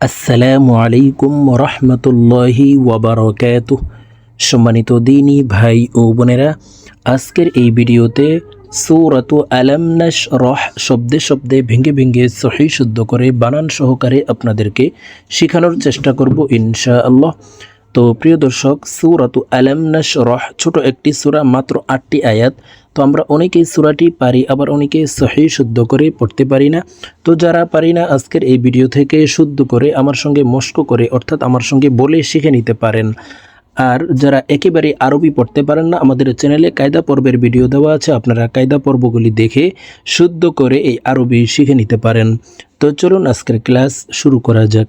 আসসালামু আলাইকুম রহমতুল্লাহি ওয়াবারকাত সম্মানিত দিনী ভাই ও বোনেরা, আজকের এই ভিডিওতে সৌরাতু আলামনাস রহ শব্দে শব্দে ভেঙ্গে ভেঙ্গে সহি শুদ্ধ করে বানান সহকারে আপনাদেরকে শেখানোর চেষ্টা করব ইনশা আল্লাহ তো প্রিয় দর্শক, সৌরাতু আলামনাস রহ ছোট একটি সূরা, মাত্র আটটি আয়াত। তো আমরা অনেকেই সূরাটি পারি, আবার অনেকে সহি শুদ্ধ করে পড়তে পারি না। তো যারা পারি না, আজকের এই ভিডিও থেকে শুদ্ধ করে আমার সঙ্গে মস্ক করে, অর্থাৎ আমার সঙ্গে বলে শিখে নিতে পারেন। আর যারা একেবারে আরবি পড়তে পারেন না, আমাদের চ্যানেলে কায়দা পর্বের ভিডিও দেওয়া আছে, আপনারা কায়দা পর্বগুলি দেখে শুদ্ধ করে এই আরবি শিখে নিতে পারেন। তো চলুন আজকের ক্লাস শুরু করা যাক।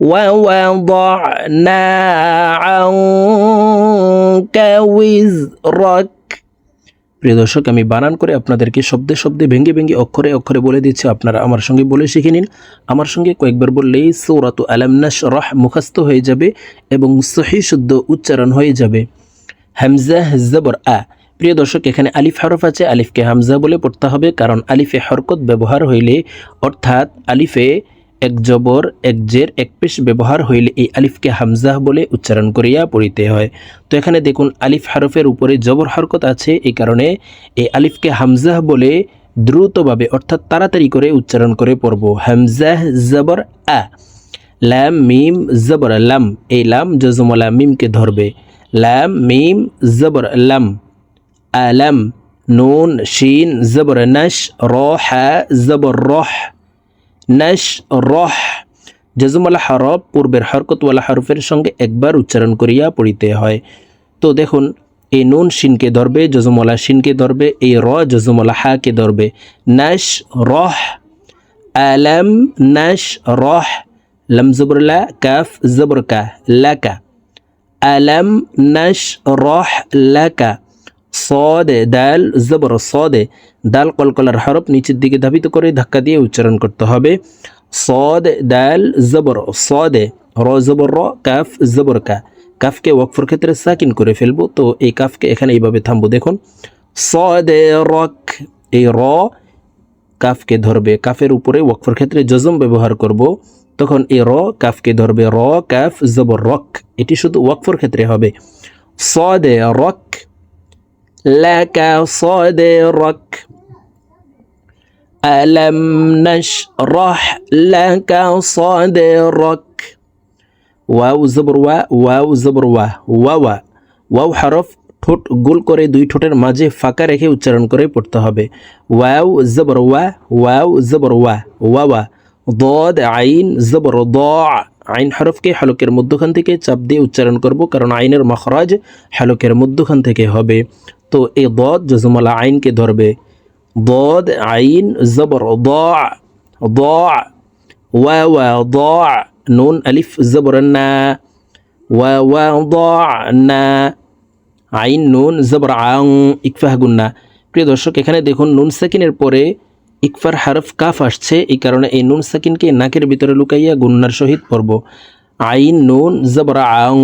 ووضعنا عنك وزرك প্রিয় দর্শক আমি বানান করে আপনাদেরকে শব্দে শব্দে ভেঙে ভেঙে অক্ষরে অক্ষরে বলে দিচ্ছি আপনারা আমার সঙ্গে বলে শিখে নিন আমার সঙ্গে কয়েকবার বললেই সৌরাতু আলামনাস রহ মুখস্থ হয়ে যাবে এবং সহি শুদ্ধ উচ্চারণ হয়ে যাবে হামজা জবর আ প্রিয় দর্শক এখানে আলিফ হরফ আছে আলিফকে হামজা বলে পড়তে হবে কারণ আলিফে হরকত ব্যবহার হইলে অর্থাৎ আলিফে এক জবর, এক জের, এক পেশ ব্যবহার হইলে এই আলিফকে হামজাহ বলে উচ্চারণ করিয়া পড়িতে হয়। তো এখানে দেখুন, আলিফ হারফের উপরে জবর হরকত আছে, এই কারণে এই আলিফকে হামজাহ বলে দ্রুতভাবে, অর্থাৎ তাড়াতাড়ি করে উচ্চারণ করে পড়ব। হামজাহ, জবর, আ। ল্যাম মিম, জবর, লাম। এই লাম জজমলা মিমকে ধরবে। ল্যাম মিম, জবর, লাম। আলাম নুন, শিন, জবর, নশ, র, হা, জবর, রহ। নশ রহ জজমলা হরফ পূর্বের হরকতওয়ালা হরফের সঙ্গে একবার উচ্চারণ করিয়া পড়িতে হয়। তো দেখুন, এই নুন শিনকে ধরবে জজমলা শিনকে ধরবে, এই র জজমলা হাকে ধরবে। নাশ রহ আলম নাশ রহ জবরলা কাফ জবর কা লাকা আলম নশ রহ লাকা সদে, দাল, জবর সদে, দাল কলকলার হরফ নিচের দিকে ধাবিত করে ধাক্কা দিয়ে উচ্চারণ করতে হবে। সদ, দাল, জবর সদে, র, জবর র কাফ, জবর, কা। কাফকে ওয়াকফর ক্ষেত্রে সাকিন করে ফেলব, তো এই কাফকে এখানে এইভাবে থামবো। দেখুন, সদে রক, এই র কাফকে ধরবে, কাফের উপরে ওয়াকফর ক্ষেত্রে জজম ব্যবহার করব। তখন এই র কাফকে ধরবে, র, কাফ, জবর, রক। এটি শুধু ওয়াকফর ক্ষেত্রে হবে। সদে রক لك صدرك ألم نشرح لك صدرك ওয়াও জবর ওয়া ওয়াও জবর ওয়া ওয়াওয়া ওয়াও হরফ ঠোঁট গোল করে দুই ঠোঁটের মাঝে ফাঁকা রেখে উচ্চারণ করে পড়তে হবে ওয়াও জবর ওয়া ওয়াও জবর ওয়া ওয়াওয়া দদ আইন জবর দ আইন হরফকে হালকের মধ্যখান থেকে চাপ দিয়ে উচ্চারণ করব কারণ আইনের মখরাজ হালকের মধ্যখান থেকে হবে তো এই দদ জজমলা আইনকে ধরবে? দদ আইন জবর, দ দ নুন, আলিফ, জবর, না না, আইন, নুন, জবর, আং, ইকফাহ গুন্না প্রিয় দর্শক, এখানে দেখুন, নুন সাকিনের পরে ইকফার হারফ কাফ আসছে, এই কারণে এই নুন সাকিনকে নাকের ভিতরে লুকাইয়া গুন্নার সহিত পড়ব। আইন, নুন, জবর, আং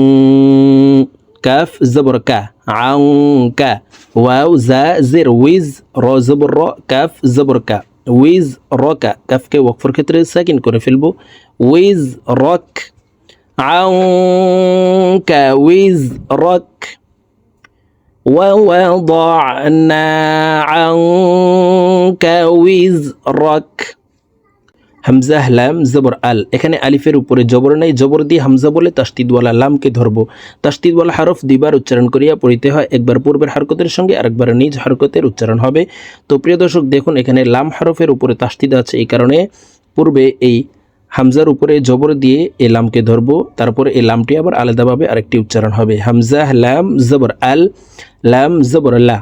كاف زبر كا. عنك واو زا زر. ويز رو زبر رو. كاف زبر كا. ويز روكا كاف كي وقفر كتر. ساكن كون في البو. ويز روك. كا. ويز روك. ووضعنا عنك وزرك হামজা, লাম, জবর, আল। এখানে আলিফের উপরে জবর নাই, জবর দিয়ে হামজা বলে তাস্তিদওয়ালা লামকে ধরবো। তাস্তিদওয়ালা হারফ দুইবার উচ্চারণ করিয়া পড়িতে হয়, একবার পূর্বের হরকতের সঙ্গে আরেকবার নিজ হরকতের উচ্চারণ হবে। তো প্রিয় দর্শক, দেখুন, এখানে লাম হরফের উপরে তাস্তিদ আছে এই কারণে পূর্বে এই হামজার উপরে জবর দিয়ে এই লামকে ধরবো, তারপরে এই লামটি আবার আলাদাভাবে আরেকটি উচ্চারণ হবে। হামজা, লাম, জবর, আল, লাম, জবর, লা।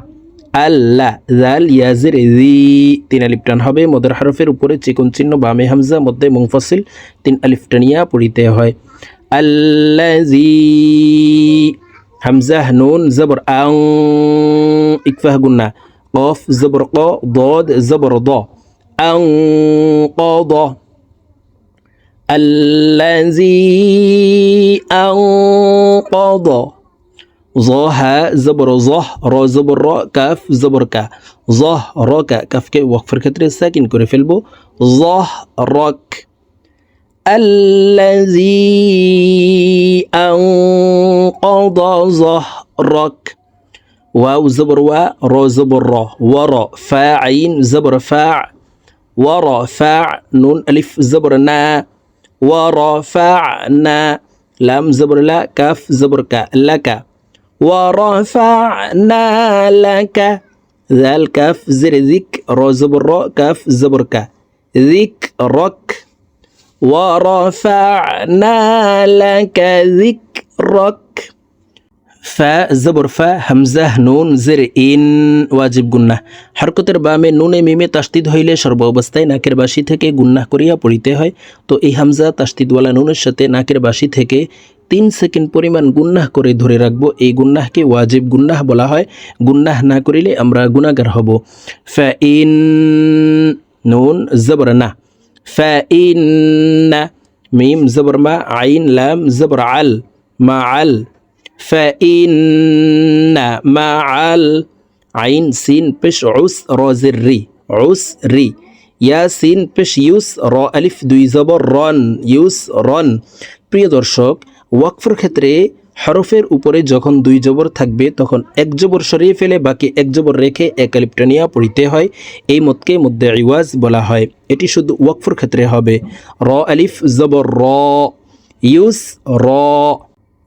আল্লাহ জাল ইয়াজের, জি, তিন আলিফটান হবে। মদের হরফের উপরে চিকন চিহ্ন, বামে হামজা, মধ্যে মুংফসিল তিন আলিফটানিয়া পড়িতে হয়। আল্লা জি হামজা, নুন, জবর, আং, ইকফাহ, গুন্না। কফ, জবর, ক, দদ, জবর, দ। আং, ক, দ। আল্লাহ জি আং, ক, দ। ظه را زبر را كاف زبر كا ظه را كا كاف কে ওয়াকফের ক্ষেত্রে সাকিন করে ফেলবো ظه رك الذي أنقض ظهرك واو زبر وا را زبر را ورا فاعين زبر فاع ورا فاع نون ألف زبر نا ورفعنا لام زبر لا كاف زبر كا لك ورفعنا لك ذا الكاف زر ذك را زبر را كاف زبر كا ذكرك ورفعنا لك ذكرك ফা জবর ফা হামজাহ নুন জের ইন ওয়াজিব গুন্নাহ হরকতের বামে নুনে মিমে তাস্তিদ হইলে সর্ব অবস্থায় নাকের বাসি থেকে গুন্নাহ করিয়া পড়িতে হয় তো এই হামজা তাস্তিদওয়ালা নুনের সাথে নাকের বাসি থেকে তিন সেকেন্ড পরিমাণ গুন্নাহ করে ধরে রাখব। এই গুন্নাহকে ওয়াজিব গুন্নাহ বলা হয়। গুন্নাহ না করিলে আমরা গুণাগার হব। ফ্যা ইন নুন, জবর না। ফ্যা ইন না, মিম, জবর মা, আইন, লাম, জবর আল, মা আল। ফ্যা ইন না, মা আল। আইন, সিন, পেশ রুস রজের রি। রুস রি। ইয়াসিন পেশ, ইউস, র, আলিফ, দুই জবর, রন, ইউস, রন। প্রিয় দর্শক ওয়াকফের ক্ষেত্রে হরফের উপরে যখন দুই জবর থাকবে তখন এক জবর সরিয়ে ফেলে বাকি এক জবর রেখে এক আলিফটা নিয়ে পড়িতে হয় এই মতকে মধ্যে ইওয়াজ বলা হয় এটি শুধু ওয়াকফের ক্ষেত্রে হবে র আলিফ জবর র ইউস র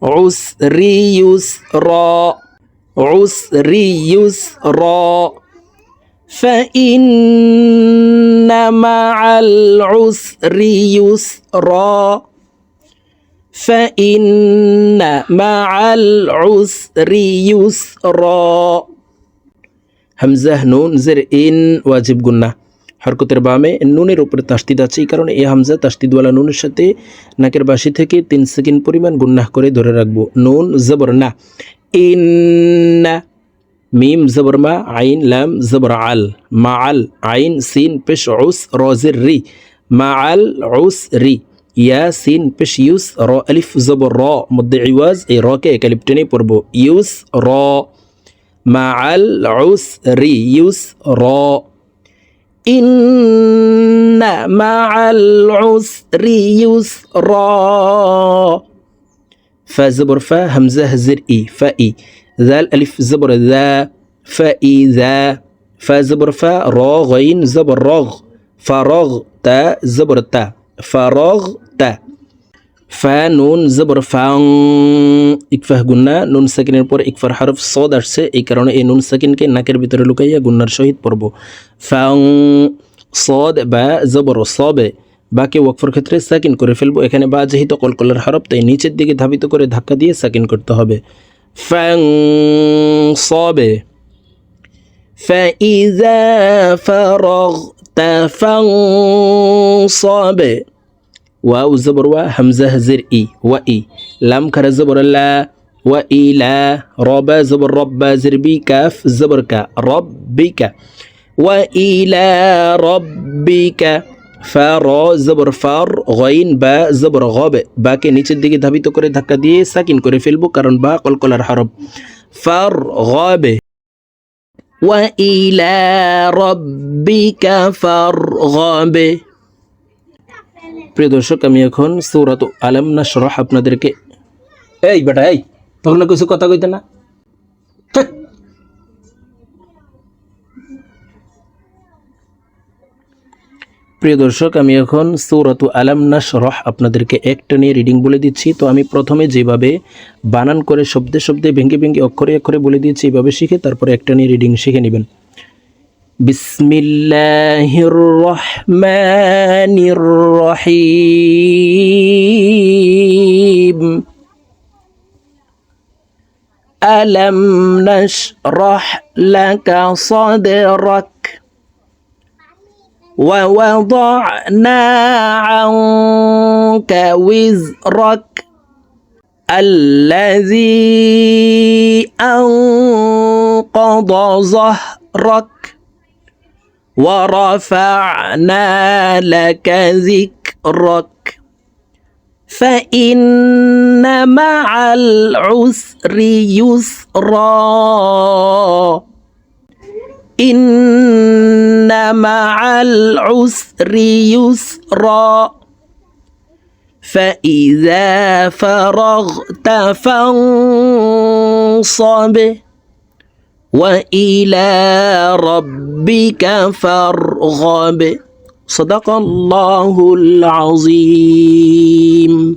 عسري يسرا عسري يسرا فإن مع العسر يسرا فإن مع العسر يسرا হামজাহ নুন জের ইন ওয়াজিব গুন্না হরকতের বামে নুনের উপরে তাস্তিদ আছে এই কারণে এই হামজা তাস্তিদওয়ালা নুনের সাথে নাকের বাসি থেকে তিন সেকেন্ড পরিমাণ গুন্নাহ করে ধরে রাখবো নুন জবর না ইন্না মিম জবর মা আইন লাম জবর আল মা আল আইন সিন পেশ উস রজের রি মা আল উস রি ইয়া সিন পেশ ইউস র আলিফ জবর র মধ্যে ইওয়াজ এই রকে এক আলিফ টেনে পড়ব ইউস র মা আল উস রি ইউস র إن مع العسر يسرا فا زبر فا همزة زر إي فا إي ذا الألف زبر ذا فإذا فا زبر فا را غين زبر رغ فرغ تا زبر تا فرغ تا ফা নুন জবর ফাং ইকফাহ গুন্না নুন সাকিনের পর ইকফার হরফ সদ আসছে এই কারণে এই নুন সাকিনকে নাকের ভিতরে লুকাইয়া গুন্নার সহিত পড়ব ফাং সদ বা জবর সবে বাকে ওয়াকফর ক্ষেত্রে সাকিন করে ফেলবো এখানে বা যেহেতু কলকলার হরফ তাই নিচের দিকে ধাবিত করে ধাক্কা দিয়ে সাকিন করতে হবে ফ্যাং সবে فإذا فرغت فانصب واو زبر و همزة زر إي وإي لام كر زبر لا وإلى ربا زبر رب زر بي كاف زبر كا ربك وإلى ربك فر زبر فر غين با زبر غاب বাকে নিচের দিকে ধাবিত করে ধাক্কা দিয়ে সাকিন করে ফেলবো কারণ বা কলকলার হরফ ফার গাবে وإلى ربك فارغب প্রিয় দর্শক, আমি এখন সৌরাত আলম না সরহ আপনাদেরকে এই বেটা, এই, তখন কিছু কথা কইতে না। প্রিয় দর্শক, আমি এখন সৌরত আলাম না সরহ আপনাদেরকে একটা নিয়ে রিডিং বলে দিচ্ছি। তো আমি প্রথমে যেভাবে বানান করে শব্দে শব্দে ভেঙে ভেঙে অক্ষরে অক্ষরে বলে দিয়েছি, এভাবে শিখে তারপরে একটা নিয়ে রিডিং শিখে নেবেন। بسم الله الرحمن الرحيم. ألم نشرح لك صدرك ووضعنا عنك وزرك الذي أنقض ظهرك ورفعنا لك ذكرك. فإن مع العسر يسرا. إن مع العسر يسرا. فإذا فرغت فانصب. وإلى ربك فارغب. صدق الله العظيم.